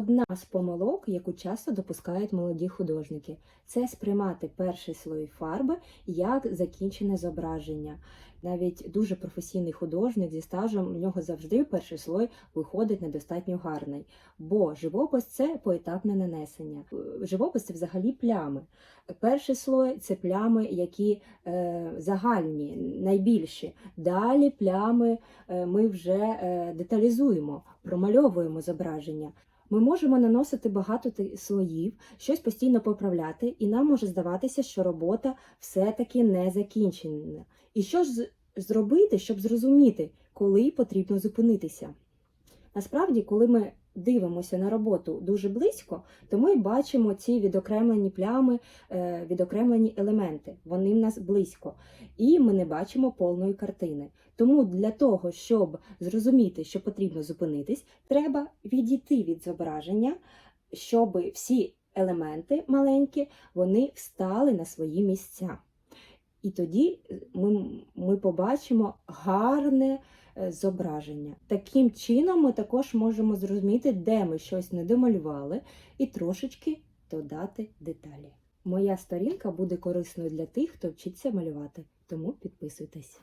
одна з помилок, яку часто допускають молоді художники, це сприймати перший слой фарби як закінчене зображення. Навіть дуже професійний художник зі стажем в нього завжди перший слой виходить недостатньо гарний, бо живопис це поетапне нанесення. Е, Живопис це взагалі плями. Перший слой це плями, які е, загальні, найбільші. Далі плями е, ми вже е, деталізуємо, промальовуємо зображення. Ми можемо наносити багато слоїв, щось постійно поправляти, і нам може здаватися, що робота все-таки не закінчена. І що ж зробити, щоб зрозуміти, коли потрібно зупинитися? Насправді, коли ми дивимося на роботу дуже близько, то ми бачимо ці відокремлені плями, е, відокремлені елементи. Вони в нас близько, і ми не бачимо повної картини. Тому для того, щоб зрозуміти, що потрібно зупинитись, треба відійти від зображення, щоб всі елементи маленькі вони встали на свої місця. І тоді е, ми, ми побачимо гарне зображення. Таким чином ми також можемо зрозуміти, де ми щось не домалювали, і трошечки додати деталі. Моя сторінка буде корисною для тих, хто вчиться малювати, тому підписуйтесь.